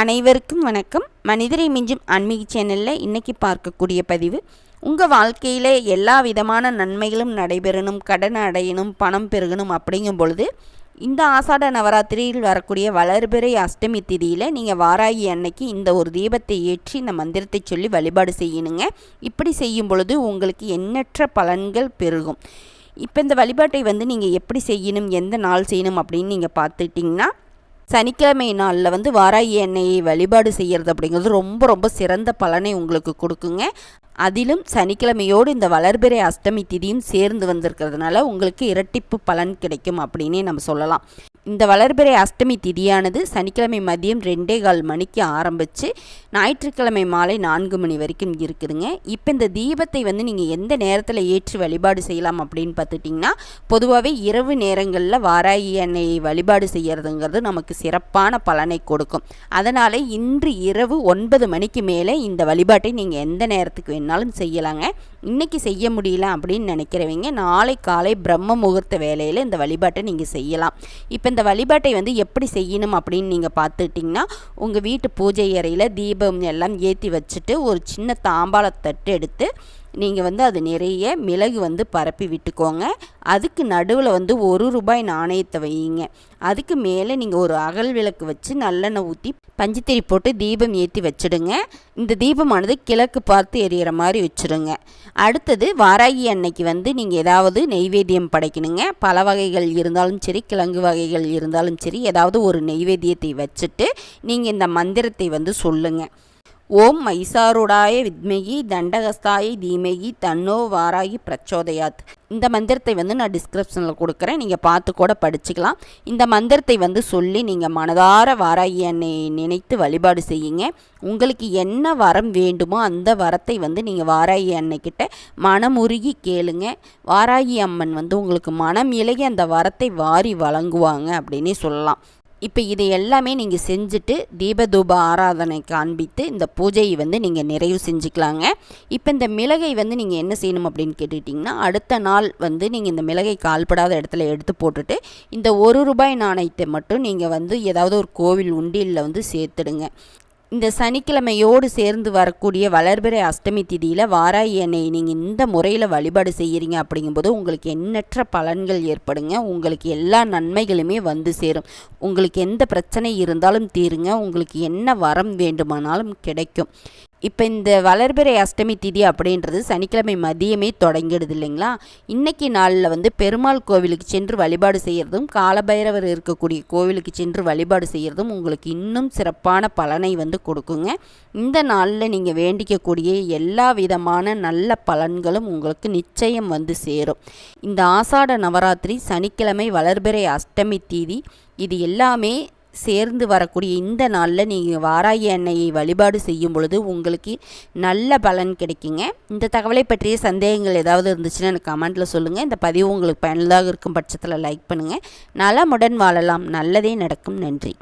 அனைவருக்கும் வணக்கம். மனிதரை மிஞ்சும் ஆன்மீக சேனலில் இன்றைக்கி பார்க்கக்கூடிய பதிவு உங்கள் வாழ்க்கையில் எல்லா விதமான நன்மைகளும் நடைபெறணும் கடன் அடையணும் பணம் பெருகணும் அப்படிங்கும் பொழுது இந்த ஆசாட நவராத்திரியில் வரக்கூடிய வளர்பிறை அஷ்டமி திதியில் நீங்கள் வாராகி அன்னைக்கு இந்த ஒரு தீபத்தை ஏற்றி இந்த மந்திரத்தை சொல்லி வழிபாடு செய்யணுங்க. இப்படி செய்யும் பொழுது உங்களுக்கு எண்ணற்ற பலன்கள் பெருகும். இப்போ இந்த வழிபாட்டை வந்து நீங்கள் எப்படி செய்யணும் எந்த நாள் செய்யணும் அப்படின்னு நீங்கள் பார்த்துட்டிங்கன்னா சனிக்கிழமை நாளில் வந்து வாராகி எண்ணெயை வழிபாடு செய்கிறது அப்படிங்கிறது ரொம்ப ரொம்ப சிறந்த பலனை உங்களுக்கு கொடுக்குங்க. அதிலும் சனிக்கிழமையோடு இந்த வளர்பிறை அஷ்டமி திதியும் சேர்ந்து வந்திருக்கிறதுனால உங்களுக்கு இரட்டிப்பு பலன் கிடைக்கும் அப்படின்னே நம்ம சொல்லலாம். இந்த வளர்பிறை அஷ்டமி திதியானது சனிக்கிழமை மதியம் ரெண்டே கால் மணிக்கு ஆரம்பித்து ஞாயிற்றுக்கிழமை மாலை நான்கு மணி வரைக்கும் இருக்குதுங்க. இப்போ இந்த தீபத்தை வந்து நீங்கள் எந்த நேரத்தில் ஏற்றி வழிபாடு செய்யலாம் அப்படின்னு பார்த்துட்டிங்கன்னா பொதுவாகவே இரவு நேரங்களில் வாராகி எண்ணெயை வழிபாடு செய்கிறதுங்கிறது நமக்கு சிறப்பான பலனை கொடுக்கும். அதனால் இன்று இரவு ஒன்பது மணிக்கு மேலே இந்த வழிபாட்டை நீங்கள் எந்த நேரத்துக்கு வேணும் வேணாலும் செய்யலாங்க. இன்றைக்கி செய்ய முடியல அப்படின்னு நினைக்கிறவங்க நாளை காலை பிரம்ம முகூர்த்த வேலையில் இந்த வழிபாட்டை நீங்கள் செய்யலாம். இப்போ இந்த வழிபாட்டை வந்து எப்படி செய்யணும் அப்படின்னு நீங்கள் பார்த்துட்டிங்கன்னா உங்கள் வீட்டு பூஜை அறையில் தீபம் எல்லாம் ஏற்றி வச்சுட்டு ஒரு சின்ன தாம்பாளத்தட்டு எடுத்து நீங்கள் வந்து அது நிறைய மிளகு வந்து பரப்பி விட்டுக்கோங்க. அதுக்கு நடுவில் வந்து ஒரு ரூபாய் நாணயத்தை வையுங்க. அதுக்கு மேலே நீங்கள் ஒரு அகல் விளக்கு வச்சு நல்லெண்ணெய் ஊற்றி பஞ்சுத்திரி போட்டு தீபம் ஏற்றி வச்சுடுங்க. இந்த தீபமானது கிழக்கு பார்த்து எரியிற மாதிரி வச்சுடுங்க. அடுத்தது வாராகி அன்னைக்கு வந்து நீங்கள் ஏதாவது நெய்வேத்தியம் படைக்கணுங்க. பல வகைகள் இருந்தாலும் சரி கிழங்கு வகைகள் இருந்தாலும் சரி ஏதாவது ஒரு நெய்வேத்தியத்தை வச்சுட்டு நீங்கள் இந்த மந்திரத்தை வந்து சொல்லுங்கள் ஓம் மைசாருடாய வித்மகி தண்டகஸ்தாய தீமகி தன்னோ வாராகி பிரச்சோதயாத். இந்த மந்திரத்தை வந்து நான் டிஸ்கிரிப்ஷனில் கொடுக்குறேன். நீங்கள் பார்த்து கூட படிச்சுக்கலாம். இந்த மந்திரத்தை வந்து சொல்லி நீங்கள் மனதார வாராகி என்னை நினைத்து வழிபாடு செய்யுங்க. உங்களுக்கு என்ன வரம் வேண்டுமோ அந்த வரத்தை வந்து நீங்கள் வாராகி அன்னைக்கிட்ட மனமுருகி கேளுங்க. வாராகி அம்மன் வந்து உங்களுக்கு மனம் இலகி அந்த வரத்தை வாரி வழங்குவாங்க அப்படின்னே சொல்லலாம். இப்போ இதை எல்லாமே நீங்கள் செஞ்சுட்டு தீபதூப ஆராதனை காண்பித்து இந்த பூஜையை வந்து நீங்கள் நிறைவு செஞ்சுக்கலாங்க. இப்போ இந்த மிளகை வந்து நீங்கள் என்ன செய்யணும் அப்படின்னு கேட்டுட்டிங்கன்னா அடுத்த நாள் வந்து நீங்கள் இந்த மிளகை கால்படாத இடத்துல எடுத்து போட்டுட்டு இந்த ஒரு ரூபாய் நாணயத்தை மட்டும் நீங்கள் வந்து ஏதாவது ஒரு கோவில் உண்டியலில் வந்து சேர்த்துடுங்க. இந்த சனிக்கிழமையோடு சேர்ந்து வரக்கூடிய வளர்பிறை அஷ்டமி திதியில் வாராய் எண்ணெயை நீங்கள் இந்த முறையில் வழிபாடு செய்கிறீங்க அப்படிங்கும்போது உங்களுக்கு எண்ணற்ற பலன்கள் ஏற்படுங்க. உங்களுக்கு எல்லா நன்மைகளுமே வந்து சேரும். உங்களுக்கு எந்த பிரச்சனை இருந்தாலும் தீருங்க. உங்களுக்கு என்ன வரம் வேண்டுமானாலும் கிடைக்கும். இப்போ இந்த வளர்பிறை அஷ்டமி திதி அப்படின்றது சனிக்கிழமை மதியமே தொடங்கிடுது இல்லைங்களா? இன்றைக்கி நாளில் வந்து பெருமாள் கோவிலுக்கு சென்று வழிபாடு செய்கிறதும் காலபைரவர் இருக்கக்கூடிய கோவிலுக்கு சென்று வழிபாடு செய்கிறதும் உங்களுக்கு இன்னும் சிறப்பான பலனை வந்து கொடுக்குங்க. இந்த நாளில் நீங்கள் வேண்டிக்கக்கூடிய எல்லா விதமான நல்ல பலன்களும் உங்களுக்கு நிச்சயம் வந்து சேரும். இந்த ஆசாட நவராத்திரி சனிக்கிழமை வளர்பிறை அஷ்டமி தீதி இது எல்லாமே சேர்ந்து வரக்கூடிய இந்த நாளில் நீங்கள் வாராகி எண்ணெயை வழிபாடு செய்யும் பொழுது உங்களுக்கு நல்ல பலன் கிடைக்குங்க. இந்த தகவலை பற்றிய சந்தேகங்கள் ஏதாவது இருந்துச்சுன்னா எனக்கு கமெண்ட்டில் சொல்லுங்கள் இந்த பதிவு உங்களுக்கு பயனுள்ளதாக இருக்கும் பட்சத்தில் லைக் பண்ணுங்கள் நலமுடன் வாழலாம். நல்லதே நடக்கும். நன்றி.